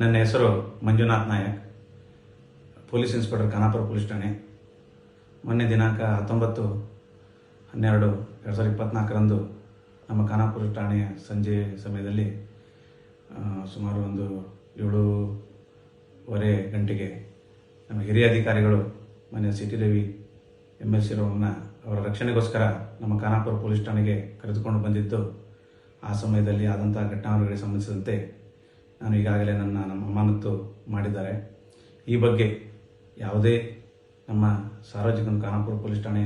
ನನ್ನ ಹೆಸರು Manjunath Nayak. Police inspector Khanapura police ಠಾಣೆ. ಮೊನ್ನೆ ದಿನಾಂಕ ಹತ್ತೊಂಬತ್ತು ಹನ್ನೆರಡು ಎರಡು ಸಾವಿರದ ಇಪ್ಪತ್ನಾಲ್ಕರಂದು ನಮ್ಮ ಖಾನಾಪುರ ಠಾಣೆಯ ಸಂಜೆ ಸಮಯದಲ್ಲಿ ಸುಮಾರು ಒಂದು ಏಳೂವರೆ ಗಂಟೆಗೆ ನಮ್ಮ ಹಿರಿಯ ಅಧಿಕಾರಿಗಳು ಮನೆ CT Ravi M L C ಅವರ ರಕ್ಷಣೆಗೋಸ್ಕರ ನಮ್ಮ ಖಾನಾಪುರ ಪೊಲೀಸ್ ಠಾಣೆಗೆ ಕರೆದುಕೊಂಡು ಬಂದಿದ್ದು, ಆ ಸಮಯದಲ್ಲಿ ಆದಂಥ ಘಟನಾವಳಿಗಳಿಗೆ ಸಂಬಂಧಿಸಿದಂತೆ ನಾನು ಈಗಾಗಲೇ ನನ್ನ ನಮ್ಮ ಅಮಾನತು ಮಾಡಿದ್ದಾರೆ. ಈ ಬಗ್ಗೆ ಯಾವುದೇ ನಮ್ಮ ಸಾರ್ವಜನಿಕ ಖಾನಾಪುರ ಪೊಲೀಸ್ ಠಾಣೆ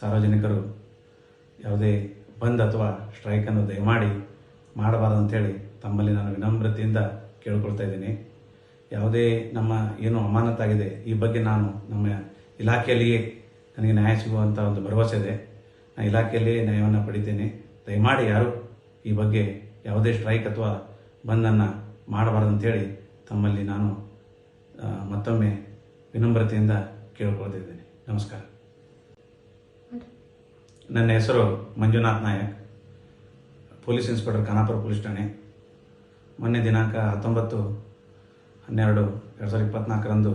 ಸಾರ್ವಜನಿಕರು ಯಾವುದೇ ಬಂದ್ ಅಥವಾ ಸ್ಟ್ರೈಕನ್ನು ದಯಮಾಡಿ ಮಾಡಬಾರದು ಅಂತೇಳಿ ತಮ್ಮಲ್ಲಿ ನಾನು ವಿನಮ್ರತೆಯಿಂದ ಕೇಳ್ಕೊಳ್ತಾ ಇದ್ದೀನಿ. ಯಾವುದೇ ನಮ್ಮ ಏನು ಅಮಾನತಾಗಿದೆ, ಈ ಬಗ್ಗೆ ನಾನು ನಮ್ಮ ಇಲಾಖೆಯಲ್ಲಿಯೇ ನನಗೆ ನ್ಯಾಯ ಸಿಗುವಂಥ ಒಂದು ಭರವಸೆ ಇದೆ. ನಾನು ಇಲಾಖೆಯಲ್ಲಿಯೇ ನ್ಯಾಯವನ್ನು ಪಡಿತೇನೆ. ದಯಮಾಡಿ ಯಾರು ಈ ಬಗ್ಗೆ ಯಾವುದೇ ಸ್ಟ್ರೈಕ್ ಅಥವಾ ಬಂದನ್ನು ಮಾಡಬಾರದು ಅಂತೇಳಿ ತಮ್ಮಲ್ಲಿ ನಾನು ಮತ್ತೊಮ್ಮೆ ವಿನಮ್ರತೆಯಿಂದ ಕೇಳ್ಕೊಳ್ತಿದ್ದೇನೆ. ನಮಸ್ಕಾರ. ನನ್ನ ಹೆಸರು Manjunath Nayak. Police inspector Khanapura police ಠಾಣೆ. ಮೊನ್ನೆ ದಿನಾಂಕ ಹತ್ತೊಂಬತ್ತು ಹನ್ನೆರಡು ಎರಡು ಸಾವಿರದ ಇಪ್ಪತ್ನಾಲ್ಕರಂದು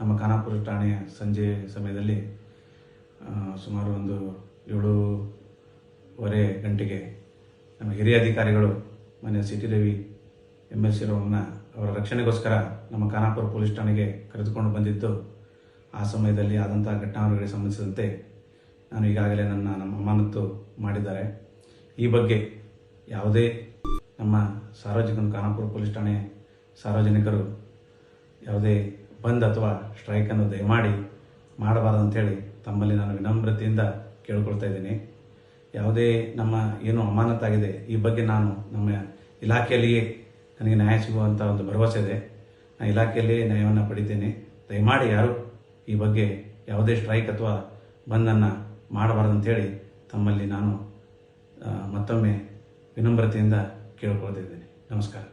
ನಮ್ಮ ಖಾನಾಪುರ ಠಾಣೆಯ ಸಂಜೆ ಸಮಯದಲ್ಲಿ ಸುಮಾರು ಒಂದು ಏಳೂವರೆ ಗಂಟೆಗೆ ನಮ್ಮ ಹಿರಿಯ ಅಧಿಕಾರಿಗಳು ಮನೆ C T Ravi M S C ರವರನ್ನ ಅವರ ರಕ್ಷಣೆಗೋಸ್ಕರ ನಮ್ಮ ಖಾನಾಪುರ ಪೊಲೀಸ್ ಠಾಣೆಗೆ ಕರೆದುಕೊಂಡು ಬಂದಿದ್ದು, ಆ ಸಮಯದಲ್ಲಿ ಆದಂಥ ಘಟನಾವಳಿಗಳಿಗೆ ಸಂಬಂಧಿಸಿದಂತೆ ನಾನು ಈಗಾಗಲೇ ನನ್ನ, ನಮ್ಮ ಅಮಾನತ್ತು ಮಾಡಿದ್ದಾರೆ. ಈ ಬಗ್ಗೆ ಯಾವುದೇ ನಮ್ಮ ಸಾರ್ವಜನಿಕ ಖಾನಾಪುರ ಪೊಲೀಸ್ ಠಾಣೆ ಸಾರ್ವಜನಿಕರು ಯಾವುದೇ ಬಂದ್ ಅಥವಾ ಸ್ಟ್ರೈಕನ್ನು ದಯಮಾಡಿ ಮಾಡಬಾರದು ಅಂತೇಳಿ ತಮ್ಮಲ್ಲಿ ನಾನು ವಿನಮ್ರತೆಯಿಂದ ಕೇಳ್ಕೊಳ್ತಾ ಇದ್ದೀನಿ. ಯಾವುದೇ ನಮ್ಮ, ಏನು ಅಮಾನತಾಗಿದೆ ಈ ಬಗ್ಗೆ ನಾನು ನಮ್ಮ ಇಲಾಖೆಯಲ್ಲಿಯೇ ನನಗೆ ನ್ಯಾಯ ಸಿಗುವಂಥ ಒಂದು ಭರವಸೆ ಇದೆ. ನಾನು ಇಲಾಖೆಯಲ್ಲಿ ನ್ಯಾಯವನ್ನು ಪಡಿತೇನೆ. ದಯಮಾಡಿ ಯಾರು ಈ ಬಗ್ಗೆ ಯಾವುದೇ ಸ್ಟ್ರೈಕ್ ಅಥವಾ ಬಂದನ್ನು ಅಂತೇಳಿ ತಮ್ಮಲ್ಲಿ ನಾನು ಮತ್ತೊಮ್ಮೆ ವಿನಮ್ರತೆಯಿಂದ ಕೇಳಿಕೊಳ್ತಿದ್ದೇನೆ ನಮಸ್ಕಾರ.